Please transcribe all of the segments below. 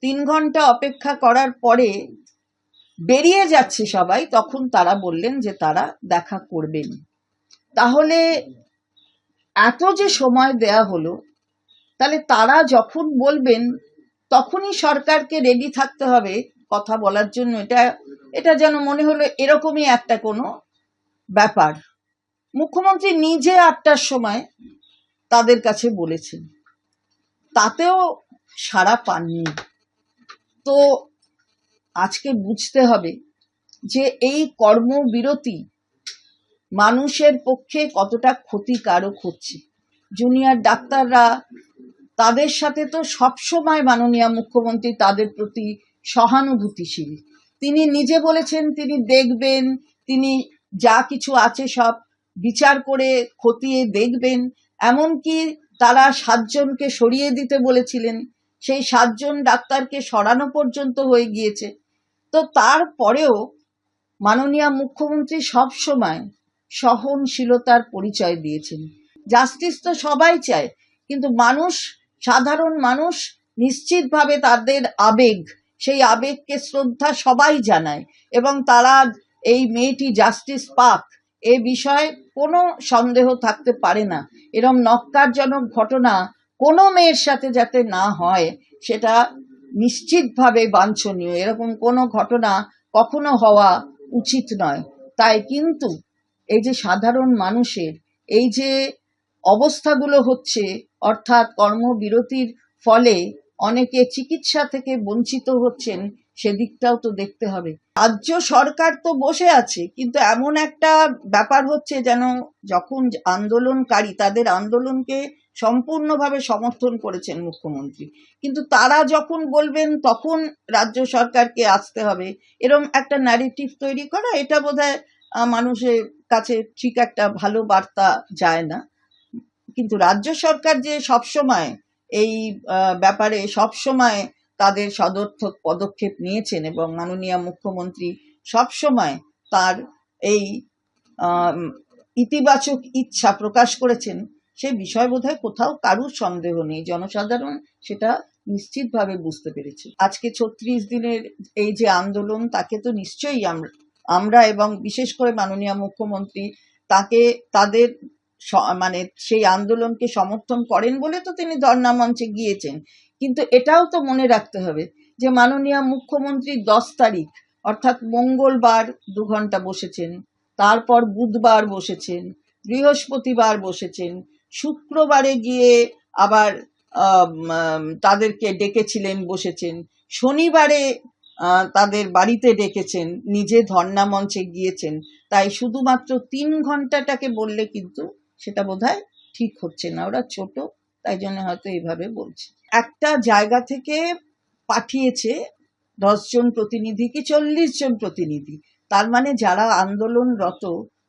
তিন ঘণ্টা অপেক্ষা করার পরে বেরিয়ে যাচ্ছে সবাই, তখন তারা বললেন যে তারা দেখা করবেন। তাহলে এত যে সময় দেয়া হলো, তাহলে তারা যখন বলবেন, তখনই সরকারকে রেডি থাকতে হবে কথা বলার জন্য। এটা এটা যেন মনে হলো এরকমই একটা কোনো ব্যাপার। মুখ্যমন্ত্রী নিজে আটটার সময় তাদের কাছে বলেছেন। তাতেও সাড়া পাননি। তো আজকে বুঝতে হবে যে এই কর্মবিরতি মানুষের পক্ষে কতটা ক্ষতিকারক হচ্ছে। জুনিয়র ডাক্তাররা তাদের সাথে তো সবসময় মাননীয় মুখ্যমন্ত্রী তাদের প্রতি সহানুভূতিশীল। তিনি নিজে বলেছেন, তিনি দেখবেন, তিনি যা কিছু আছে সব বিচার করে খতিয়ে দেখবেন। এমনকি তারা সাতজনকে সরিয়ে দিতে বলেছিলেন সেই সাতজন ডাক্তারকে সরানো পর্যন্ত হয়ে গিয়েছে। তো তারপরেও মাননীয় মুখ্যমন্ত্রী সব সময় সহনশীলতার পরিচয় দিয়েছেন। জাস্টিস তো সবাই চায়, কিন্তু মানুষ, সাধারণ মানুষ নিশ্চিতভাবে তাদের আবেগ, সেই আবেগকে শ্রদ্ধা সবাই জানায় এবং তারা এই মেয়েটি জাস্টিস পাক এ বিষয়ে কোনো সন্দেহ থাকতে পারে না। এরম নক্কারজনক ঘটনা কোনো মেয়ের সাথে যাতে না হয়, সেটা নিশ্চিতভাবে বাঞ্ছনীয়। এরকম কোনো ঘটনা কখনো হওয়া উচিত নয়। তাই কিন্তু এই যে সাধারণ মানুষের, এই যে অবস্থাগুলো হচ্ছে, অর্থাৎ কর্মবিরতির ফলে অনেকে চিকিৎসা থেকে বঞ্চিত হচ্ছেন সেদিকটাও তো দেখতে হবে। রাজ্য সরকার তো বসে আছে কিন্তু এমন একটা ব্যাপার হচ্ছে যেন যখন আন্দোলনকারী তাদের আন্দোলনকে সম্পূর্ণভাবে সমর্থন করেছেন মুখ্যমন্ত্রী। কিন্তু তারা যখন বলবেন তখন রাজ্য সরকারকে আসতে হবে। এরম একটা ন্যারেটিভ তৈরি করা এটা আহ, মানুষের কাছে ঠিক একটা ভালো বার্তা যায় না। কিন্তু রাজ্য সরকার যে সবসময় এই ব্যাপারে সবসময় তাদের সদর্থক পদক্ষেপ নিয়েছেন এবং মাননীয় মুখ্যমন্ত্রী সবসময় তার এই ইতিবাচক ইচ্ছা প্রকাশ করেছেন। সে বিষয় বোধহয় কোথাও কারুর সন্দেহ নেই। জনসাধারণ সেটা নিশ্চিতভাবে বুঝতে পেরেছে। আজকে ছত্রিশ দিনের এই যে আন্দোলন, তাকে তো নিশ্চয়ই আমরা আমরা এবং বিশেষ করে মাননীয় মুখ্যমন্ত্রী তাকে, তাদের মানে সেই আন্দোলনকে সমর্থন করেন বলে তো তিনি ধর্ণা মঞ্চে গিয়েছেন। কিন্তু এটাও তো মনে রাখতে হবে যে মাননীয় মুখ্যমন্ত্রী দশ তারিখ, অর্থাৎ মঙ্গলবার দু ঘণ্টা বসেছেন, তারপর বুধবার বসেছেন, বৃহস্পতিবার বসেছেন, শুক্রবারে গিয়ে আবার তাদেরকে ডেকেছিলেন, বসেছেন। শনিবারে তাদের বাড়িতে ডেকেছেন, নিজে ধর্ণা মঞ্চে গিয়েছেন। তাই শুধুমাত্র তিন ঘন্টাটাকে বললে কিন্তু সেটা বোধহয় ঠিক হচ্ছে না। ওরা ছোট, তাই জন্য হয়তো এইভাবে বলছে। একটা জায়গা থেকে পাঠিয়েছে দশজন প্রতিনিধি কি চল্লিশ জন প্রতিনিধি? তার মানে যারা আন্দোলনরত,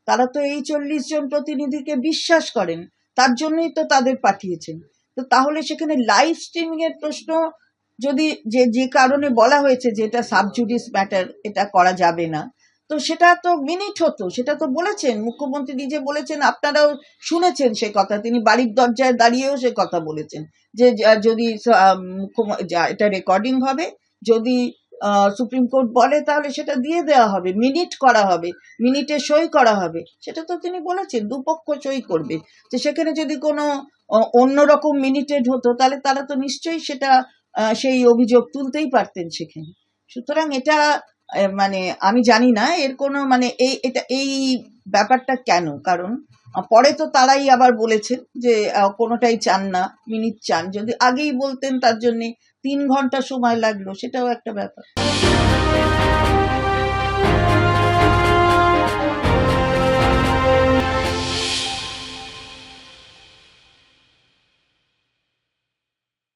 তারা তো এই চল্লিশ জন প্রতিনিধিকে বিশ্বাস করেন, তার জন্যই তো তাদের পাঠিয়েছেন। তো তাহলে সেখানে লাইভ স্ট্রিমিং এর প্রশ্ন যদি যে যে কারণে বলা হয়েছে যে এটা সাবজুডিস ম্যাটার, এটা করা যাবে না তো সেটা তো মিনিট হতো সেটা তো বলেছেন মুখ্যমন্ত্রী নিজে বলেছেন আপনারাও শুনেছেন সে কথা তিনি বাড়ির দরজায় দাঁড়িয়েও সে কথা বলেছেন যে যদি আহ, মুখ্যম- যা- এটা রেকর্ডিং হবে যদি সুপ্রিম কোর্ট বলে তাহলে সেটা দিয়ে দেওয়া হবে মিনিট করা হবে মিনিটে সই করা হবে সেটা তো তিনি বলেছেন দুপক্ষ সই করবে তো সেখানে যদি কোনো অন্যরকম মিনিটেড হতো তাহলে তারা তো নিশ্চয়ই সেটা সেই অভিযোগ তুলতেই পারতেন সেখানে সুতরাং এটা মানে আমি জানি না এর কোনো মানে এই, এটা, এই ব্যাপারটা কেন? কারণ পরে তো তারাই আবার বলেছেন যে কোনোটাই চান না, মিনিট চান। যদি আগেই বলতেন তার জন্যে তিন ঘণ্টা সময় লাগল, সেটাও একটা ব্যাপার।